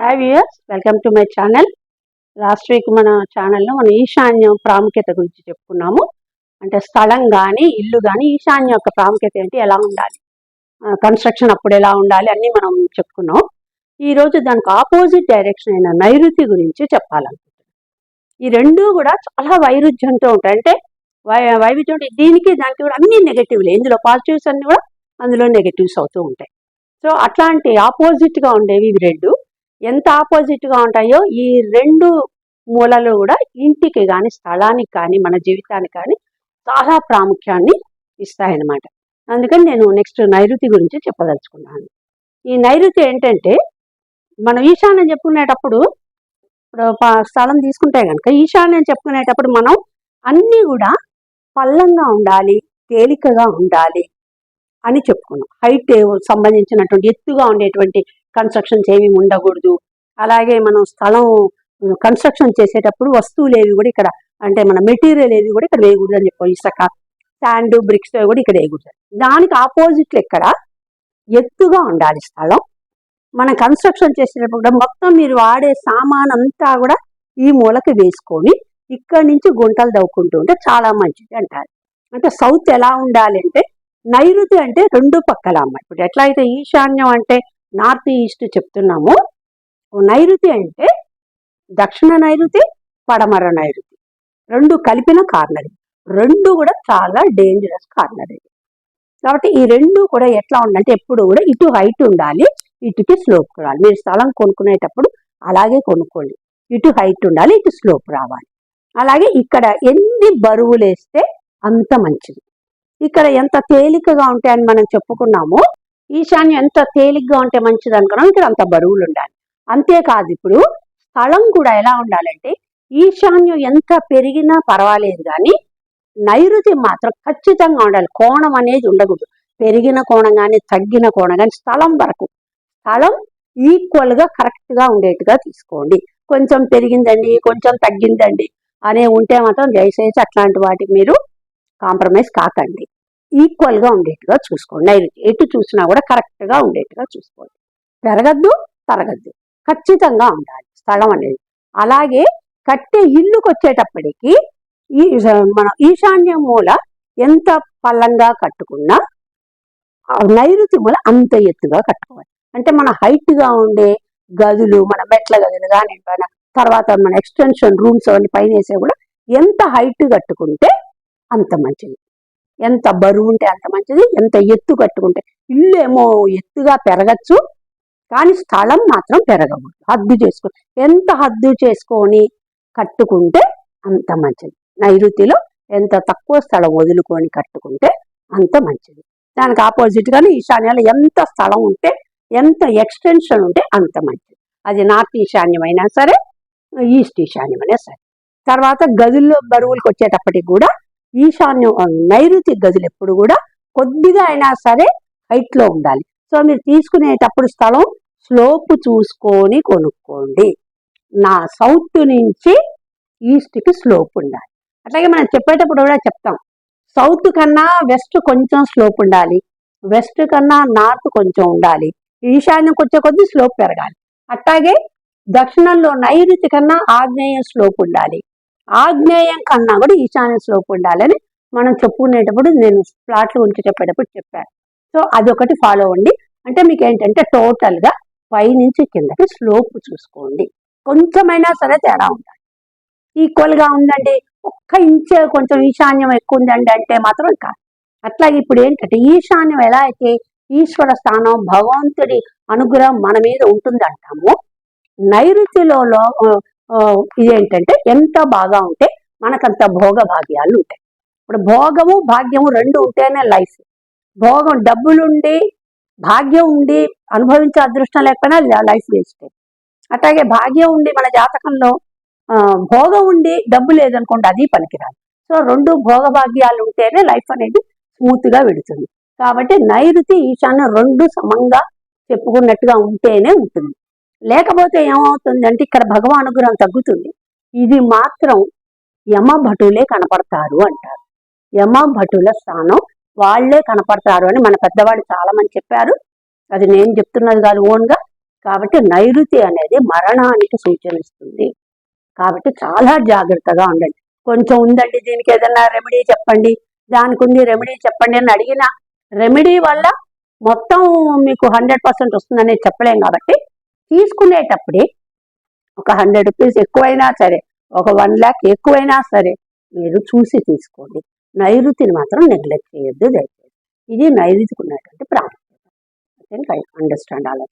Hi viewers welcome to my channel last week మన ఛానల్లో మనం ఈశాన్యం ప్రాముఖ్యత గురించి చెప్పుకున్నాము. అంటే స్థలం కానీ ఇల్లు కానీ ఈశాన్యం యొక్క ప్రాముఖ్యత ఏంటి ఎలా ఉండాలి? కన్స్ట్రక్షన్ అప్పుడు ఎలా ఉండాలి అన్నీ మనం చెప్పుకున్నాం. ఈ రోజు దానికి ఆపోజిట్ డైరెక్షన్ అయిన నైరుతి గురించి చెప్పాలనుకుంటున్నాను ఈ రెండు కూడా చాలా వైరుధ్యంతో ఉంటాయి. అంటే వై వైవిధ్యం దీనికి దానికి కూడా అన్ని నెగటివ్లే ఇందులో పాజిటివ్స్ అన్నీ కూడా అందులో నెగటివ్స్ అవుతూ ఉంటాయి. సో అట్లాంటి ఆపోజిట్గా ఉండేవి ఇవి రెండు. ఎంత ఆపోజిట్గా ఉంటాయో ఈ రెండు మూలలు కూడా ఇంటికి కానీ స్థలానికి కానీ మన జీవితానికి కానీ చాలా ప్రాముఖ్యాన్ని ఇస్తాయన్నమాట. అందుకని నేను నెక్స్ట్ నైరుతి గురించి చెప్పదలుచుకున్నాను. ఈ నైరుతి ఏంటంటే మనం ఈశాన్యం చెప్పుకునేటప్పుడు ఇప్పుడు ప- స్థలం తీసుకుంటే కనుక ఈశాన్యం చెప్పుకునేటప్పుడు మనం అన్నీ కూడా పల్లంగా ఉండాలి తేలికగా ఉండాలి అని చెప్పుకున్నాం. హైట్ సంబంధించినటువంటి ఎత్తుగా ఉండేటువంటి కన్స్ట్రక్షన్స్ ఏవి ఉండకూడదు. అలాగే మనం స్థలం కన్స్ట్రక్షన్ చేసేటప్పుడు వస్తువులు ఏవి కూడా ఇక్కడ అంటే మన మెటీరియల్ ఏవి కూడా ఇక్కడ వేయకూడదు అని చెప్పాం ఇసుక శాండ్ బ్రిక్స్ కూడా ఇక్కడ వేయకూడదు. దానికి ఆపోజిట్లో ఇక్కడ ఎత్తుగా ఉండాలి స్థలం. మనం కన్స్ట్రక్షన్ చేసేటప్పుడు కూడా మొత్తం మీరు వాడే సామాన్ అంతా కూడా ఈ మూలకి వేసుకొని ఇక్కడి నుంచి గుంటలు దవ్వుకుంటూ ఉంటే చాలా మంచిది అంటారు. అంటే సౌత్ ఎలా ఉండాలి అంటే నైరుతి అంటే రెండు పక్కల అమ్మ ఇప్పుడు ఎట్లా అయితే ఈశాన్యం అంటే నార్త్ ఈస్ట్ చెప్తున్నాము. నైరుతి అంటే దక్షిణ నైరుతి పడమర నైరుతి. రెండు కలిపిన కార్నర్. రెండు కూడా చాలా డేంజరస్ కార్నర్. కాబట్టి ఈ రెండు కూడా ఎట్లా ఉండాలంటే ఎప్పుడు కూడా ఇటు హైట్ ఉండాలి ఇటుకి స్లోప్ రావాలి. మీరు స్థలం కొనుక్కునేటప్పుడు అలాగే కొనుక్కోండి. ఇటు హైట్ ఉండాలి ఇటు స్లోప్ రావాలి. అలాగే ఇక్కడ ఎన్ని బరువులు వేస్తే అంత మంచిది. ఇక్కడ ఎంత తేలికగా ఉంటాయని మనం చెప్పుకున్నామో. ఈశాన్యం ఎంత తేలిగ్గా ఉంటే మంచిది అనుకున్నాం ఇక్కడ అంత బరువులు ఉండాలి. అంతేకాదు ఇప్పుడు స్థలం కూడా ఎలా ఉండాలంటే ఈశాన్యం ఎంత పెరిగినా పర్వాలేదు కానీ నైరుతి మాత్రం ఖచ్చితంగా ఉండాలి. కోణం అనేది ఉండకూడదు. పెరిగిన కోణం కానీ తగ్గిన కోణం కానీ స్థలం వరకు. స్థలం ఈక్వల్గా కరెక్ట్గా ఉండేట్టుగా తీసుకోండి. కొంచెం పెరిగిందండి కొంచెం తగ్గిందండి అనే ఉంటే మాత్రం దయచేసి అట్లాంటి వాటికి మీరు కాంప్రమైజ్ కాకండి. ఈక్వల్గా ఉండేట్టుగా చూసుకోండి. నైరుతి ఎటు చూసినా కూడా కరెక్ట్గా ఉండేట్టుగా చూసుకోండి. పెరగద్దు తరగద్దు. ఖచ్చితంగా ఉండాలి. స్థలం అనేది. అలాగే కట్టే ఇల్లుకి వచ్చేటప్పటికి ఈ మన ఈశాన్య మూల ఎంత పల్లంగా కట్టుకున్నా నైరుతి మూల అంత ఎత్తుగా కట్టుకోవాలి. అంటే మన హైట్గా ఉండే గదులు మన మెట్ల గదులు కానీ మన తర్వాత మన ఎక్స్టెన్షన్ రూమ్స్ అవన్నీ పైన వేసే కూడా ఎంత హైట్ కట్టుకుంటే అంత మంచిది. ఎంత బరువు ఉంటే అంత మంచిది ఎంత ఎత్తు కట్టుకుంటే. ఇల్లు ఏమో ఎత్తుగా పెరగచ్చు కానీ స్థలం మాత్రం పెరగకూడదు. హద్దు చేసుకో ఎంత హద్దు చేసుకొని కట్టుకుంటే అంత మంచిది. నైరుతిలో ఎంత తక్కువ స్థలం వదులుకొని కట్టుకుంటే అంత మంచిది. దానికి ఆపోజిట్ గానే ఈశాన్యాలు ఎంత స్థలం ఉంటే ఎంత ఎక్స్టెన్షన్ ఉంటే అంత మంచిది. అది నార్త్ ఈశాన్యమైనా అయినా సరే ఈస్ట్ ఈశాన్యమైనా సరే. తర్వాత గదుల్లో బరువులకు వచ్చేటప్పటికి కూడా ఈశాన్యం నైరుతి గదులు ఎప్పుడు కూడా కొద్దిగా అయినా సరే హైట్లో ఉండాలి. సో మీరు తీసుకునేటప్పుడు స్థలం స్లోప్ చూసుకొని కొనుక్కోండి. నా సౌత్ నుంచి ఈస్ట్కి స్లోప్ ఉండాలి. అట్లాగే మనం చెప్పేటప్పుడు కూడా చెప్తాం. సౌత్ కన్నా వెస్ట్ కొంచెం స్లోప్ ఉండాలి. వెస్ట్ కన్నా నార్త్ కొంచెం ఉండాలి. ఈశాన్యంకి వచ్చే కొద్దీ స్లోప్ పెరగాలి. అట్లాగే దక్షిణంలో నైరుతి కన్నా ఆగ్నేయం స్లోప్ ఉండాలి. ఆగ్నేయం కన్నా కూడా ఈశాన్య స్లోప్ ఉండాలని మనం చెప్పుకునేటప్పుడు నేను ప్లాట్ల గురించి చెప్పేటప్పుడు చెప్పాను. సో అదొకటి ఫాలో అవ్వండి అంటే మీకు ఏంటంటే టోటల్గా పైనుంచి కిందకి స్లోప్ చూసుకోండి. కొంచెమైనా సరే తేడా ఉండాలి. ఈక్వల్గా ఉందండి. ఒక్క ఇంచే కొంచెం ఈశాన్యం ఎక్కువ ఉందండి అంటే మాత్రం కాదు. అట్లాగే ఇప్పుడు ఏంటంటే ఈశాన్యం ఎలా అయితే ఈశ్వర స్థానం భగవంతుడి అనుగ్రహం మన మీద ఉంటుంది అంటాము నైరుతిలో లో- ఇదేంటంటే ఎంత బాగా ఉంటే మనకంత భోగ భాగ్యాలు ఉంటాయి. ఇప్పుడు భోగము భాగ్యము రెండు ఉంటేనే లైఫ్ భోగం డబ్బులుండి భాగ్యం ఉండి అనుభవించే అదృష్టం లేకపోయినా లైఫ్ వేస్ట్ అట్లాగే భాగ్యం ఉండి మన జాతకంలో భోగం ఉండి డబ్బు లేదనుకోండి అది పనికిరాదు. సో రెండు భోగ భాగ్యాలు ఉంటేనే లైఫ్ అనేది స్మూత్గా విడుతుంది. కాబట్టి నైరుతి ఈశాన్యం రెండు సమంగా చెప్పుకున్నట్టుగా ఉంటేనే ఉంటుంది. లేకపోతే ఏమవుతుందంటే ఇక్కడ భగవాన్ అనుగ్రహం తగ్గుతుంది. ఇది మాత్రం యమ భటులే కనపడతారు అంటారు. యమ భటుల స్థానం వాళ్ళే కనపడతారు అని మన పెద్దవాళ్ళు చాలా మంది చెప్పారు. అది నేను చెప్తున్నది కాదు ఓన్గా. కాబట్టి నైరుతి అనేది మరణానికి సూచనిస్తుంది. కాబట్టి చాలా జాగ్రత్తగా ఉండండి. కొంచెం ఉందండి దీనికి ఏదైనా రెమెడీ చెప్పండి. దానికి ఉంది రెమెడీ చెప్పండి అని అడిగిన రెమెడీ వల్ల మొత్తం మీకు హండ్రెడ్ పర్సెంట్ వస్తుందని చెప్పలేం కాబట్టి తీసుకునేటప్పుడే ఒక హండ్రెడ్ రూపీస్ ఎక్కువైనా సరే ఒక వన్ ల్యాక్ ఎక్కువైనా సరే మీరు చూసి తీసుకోండి. నైరుతిని మాత్రం నెగ్లెక్ట్ చేయొద్దు దయచేసి. ఇది నైరుతికి ఉన్నటువంటి ప్రాముఖ్యత అండర్స్టాండ్ ఆల్